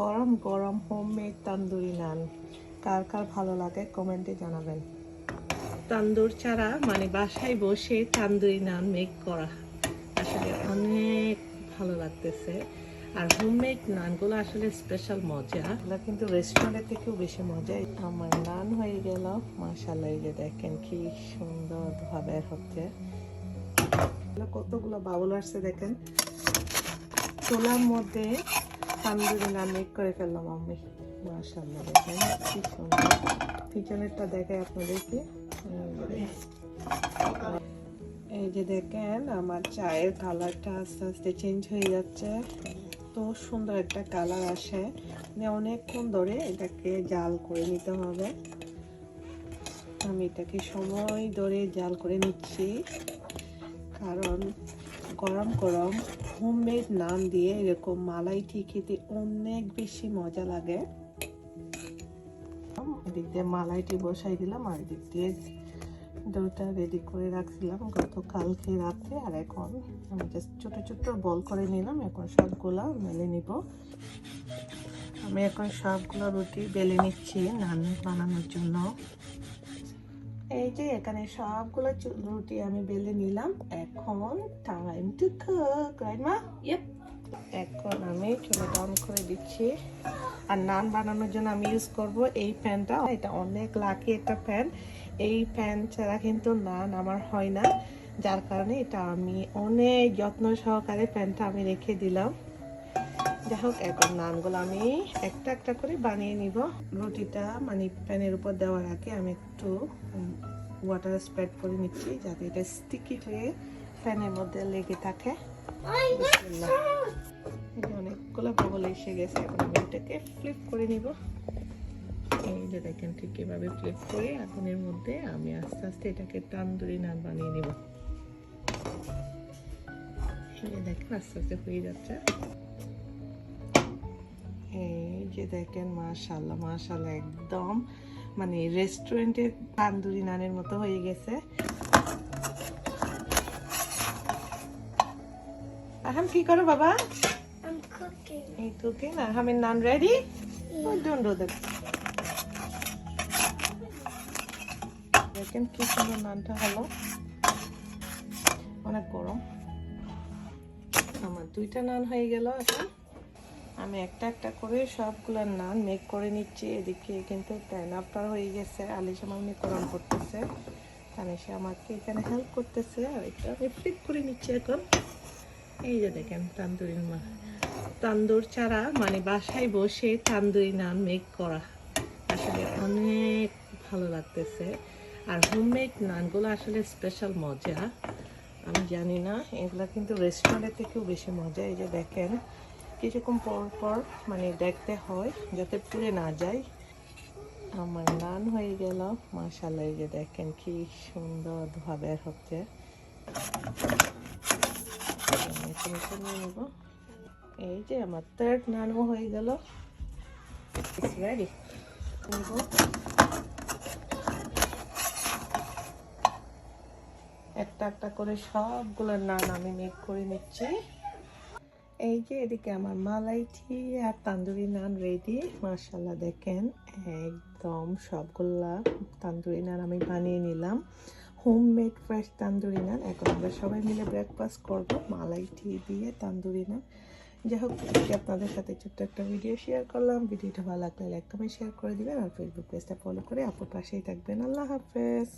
গরম গরম হোমমেড তান্দুরি নান। কার কার ভালো লাগে কমেন্টে জানাবেন। তান্দুর ছাড়া মানে বাসায় বসে তান্দুরি নান মেক করা আসলে অনেক ভালো লাগতেছে। আর হোমমেড নানগুলো আসলে স্পেশাল মজা। এগুলো কিন্তু রেস্টুরেন্টের থেকেও বেশি মজা। আমার নান হয়ে গেল। মাশাল্লাহ এই যে দেখেন কি সুন্দরভাবে হচ্ছে। কতগুলো বাবুল আসছে দেখেন। চোলার মধ্যে নান মেক করে ফেললাম আমি মাশাল্লাহ দেখেন কি সুন্দর। পিছনেরটা দেখে আপনাদেরকে। এই যে দেখেন, আমার চায়ের কালারটা আস্তে আস্তে চেঞ্জ হয়ে যাচ্ছে। তো সুন্দর একটা কালার আসে। মানে অনেকক্ষণ ধরে এটাকে জাল করে নিতে হবে। আমি এটাকে সময় ধরে জাল করে নিচ্ছি। কারণ গরম গরম হোমমেড নান দিয়ে এরকম মালাইটি খেতে অনেক বেশি মজা লাগে। এদিক দিয়ে মালাইটি বসাই দিলাম আর এদিক দিয়ে ডোটা রেডি করে রাখছিলাম গতকালকে রাতে। আর এখন আমি জাস্ট ছোটো ছোটো বল করে নিলাম, এখন সবগুলা মেলে নিব। আমি এখন সবগুলো রুটি বেলে নিচ্ছি নান বানানোর জন্য। এই যে এখানে সবগুলো রুটি আমি বেলে নিলাম। এখন টাইম টু কুক রাইট মা? Yep. এখন আমি চুলাটা ডাউন করে দিচ্ছি। আর নান বানানোর জন্য আমি ইউজ করব এই প্যানটা। এটা অনেক লাকি একটা প্যান। এই প্যান ছাড়া কিন্তু নান আমার হয় না। যার কারণে এটা আমি অনেক যত্ন সহকারে প্যানটা আমি রেখে দিলাম। যাই হোক এখন নানগুলো আমি একটা একটা করে বানিয়ে নিব। রুটিটা মানে প্যানের উপর দেওয়ার আগে আমি একটু ওয়াটার স্প্রেড করে নিচ্ছি যাতে এটা স্টিকি হয়ে প্যানের মধ্যে লেগে থাকে। অনেকগুলো বগল এসে গেছে, এখন আমি এটাকে ফ্লিপ করে নিব। এই যে দেখেন ঠিক এভাবে ফ্লিপ করে আগুনের মধ্যে আমি আস্তে আস্তে এটাকে তান্দুরি নান বানিয়ে নিব। দেখেন আস্তে আস্তে হয়ে যাচ্ছে। যে দেখেন মাশাল্লাহ মাশাল্লাহ একদম মানে রেস্টুরেন্টের তান্দুরি নানের মতো হয়ে গেছে। আহাম কি করো বাবা. এই cooking আহামের naan ready don't do that দেখেন কি সুন্দর নানটা হলো। অনেক গরম। আমার দুইটা নান হয়ে গেল এখন। আমি একটা একটা করে সবগুলো নান মেক করে নিচ্ছি। এদিকে কিন্তু প্যান আপনার হয়ে গেছে। আলিশ আমার মেকরণ করতেছে। সে আমাকে এখানে হেল্প করতেছে। আর এটা আমি ফ্লিপ করে নিচ্ছি এখন। এই যে দেখেন তান্দুরির মা। তান্দুর ছাড়া মানে বাসায় বসে তান্দুরি নান মেক করা আসলে অনেক ভালো লাগতেছে। আর হোমমেড নানগুলো আসলে স্পেশাল মজা। আমি জানি না, এগুলো কিন্তু রেস্টুরেন্টের থেকেও বেশি মজা। এই যে দেখেন কিছুক্ষণ পর পর মানে দেখতে হয়, যাতে পুড়ে না যায়। আমার নান হয়ে গেল। মাশাল্লাহ যে দেখেন কি সুন্দর ভাবে হচ্ছে। এই যে আমার থার্ড নানও হয়ে গেল। একটা একটা করে সবগুলো নান আমি মেক করে নিচ্ছি। এই যে এদিকে আমার মালাইটি আর তান্দুরি নান রেডি মার্শাল্লাহ দেখেন, একদম সবগুলা তান্দুরি নান আমি বানিয়ে নিলাম। Homemade fresh tandoori naan. এখন আমরা সবাই মিলে ব্রেকফাস্ট করব মালাইটি দিয়ে তান্দুরি নান। যাই হোক, আজকে আপনাদের সাথে ছোট্ট একটা ভিডিও শেয়ার করলাম। ভিডিওটা ভালো লাগলে লাইক কমেন্ট শেয়ার করে দিবেন। আর ফেসবুক পেজটা ফলো করে আপুর পাশেই থাকবেন। আল্লাহ হাফেজ।